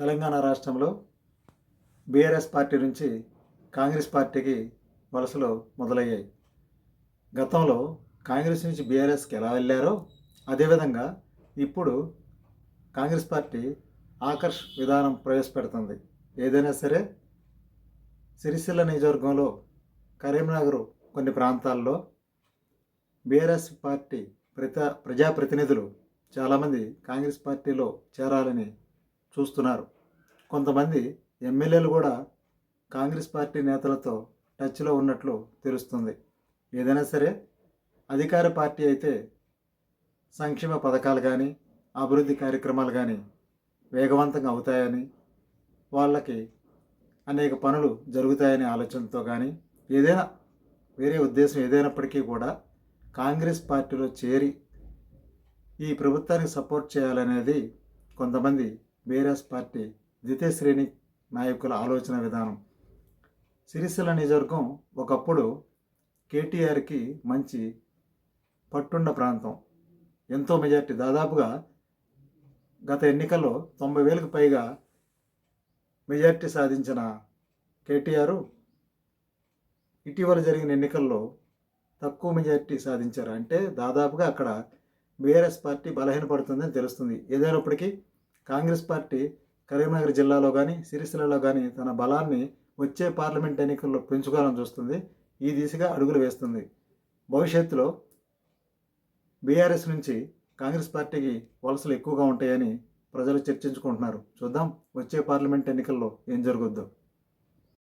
తెలంగాణ రాష్ట్రంలో BRS party నుంచి కాంగ్రెస్ పార్టీకి వలసలు మొదలయ్యాయి. గతంలో కాంగ్రెస్ నుంచి బీఆర్ఎస్కి ఎలా వెళ్ళారో అదేవిధంగా ఇప్పుడు కాంగ్రెస్ పార్టీ ఆకర్ష్ విధానం ప్రవేశపెడుతుంది. ఏదైనా సరే సిరిసిల్ల నియోజకవర్గంలో కరీంనగర్ కొన్ని ప్రాంతాల్లో బీఆర్ఎస్ పార్టీ ప్రజా ప్రజాప్రతినిధులు చాలామంది కాంగ్రెస్ పార్టీలో చేరాలని చూస్తున్నారు. కొంతమంది ఎమ్మెల్యేలు కూడా కాంగ్రెస్ పార్టీ నేతలతో టచ్లో ఉన్నట్లు తెలుస్తుంది. ఏదైనా సరే అధికార పార్టీ అయితే సంక్షేమ పథకాలు కానీ అభివృద్ధి కార్యక్రమాలు కానీ వేగవంతంగా అవుతాయని వాళ్ళకి అనేక పనులు జరుగుతాయనే ఆలోచనతో కానీ ఏదైనా వేరే ఉద్దేశం ఏదైనప్పటికీ కూడా కాంగ్రెస్ పార్టీలో చేరి ఈ ప్రభుత్వానికి సపోర్ట్ చేయాలనేది కొంతమంది బీఆర్ఎస్ పార్టీ ద్వితీయ శ్రేణి నాయకుల ఆలోచన విధానం. సిరిసిల్ల నియోజకవర్గం ఒకప్పుడు కేటీఆర్కి మంచి పట్టున్న ప్రాంతం. ఎంతో మెజార్టీ. దాదాపుగా గత ఎన్నికల్లో తొంభై వేలకు పైగా మెజార్టీ సాధించిన కేటీఆర్ ఇటీవల జరిగిన ఎన్నికల్లో తక్కువ మెజార్టీ సాధించారు. అంటే దాదాపుగా అక్కడ బీఆర్ఎస్ పార్టీ బలహీనపడుతుందని తెలుస్తుంది. ఏదైనప్పటికీ కాంగ్రెస్ పార్టీ కరీంనగర్ జిల్లాలో కానీ సిరిసిల్లలో కానీ తన బలాన్ని వచ్చే పార్లమెంట్ ఎన్నికల్లో పెంచుకోవాలని చూస్తుంది. ఈ దిశగా అడుగులు వేస్తుంది. భవిష్యత్తులో బీఆర్ఎస్ నుంచి కాంగ్రెస్ పార్టీకి వలసలు ఎక్కువగా ఉంటాయని ప్రజలు చర్చించుకుంటున్నారు. చూద్దాం వచ్చే పార్లమెంట్ ఎన్నికల్లో ఏం జరుగుద్దో.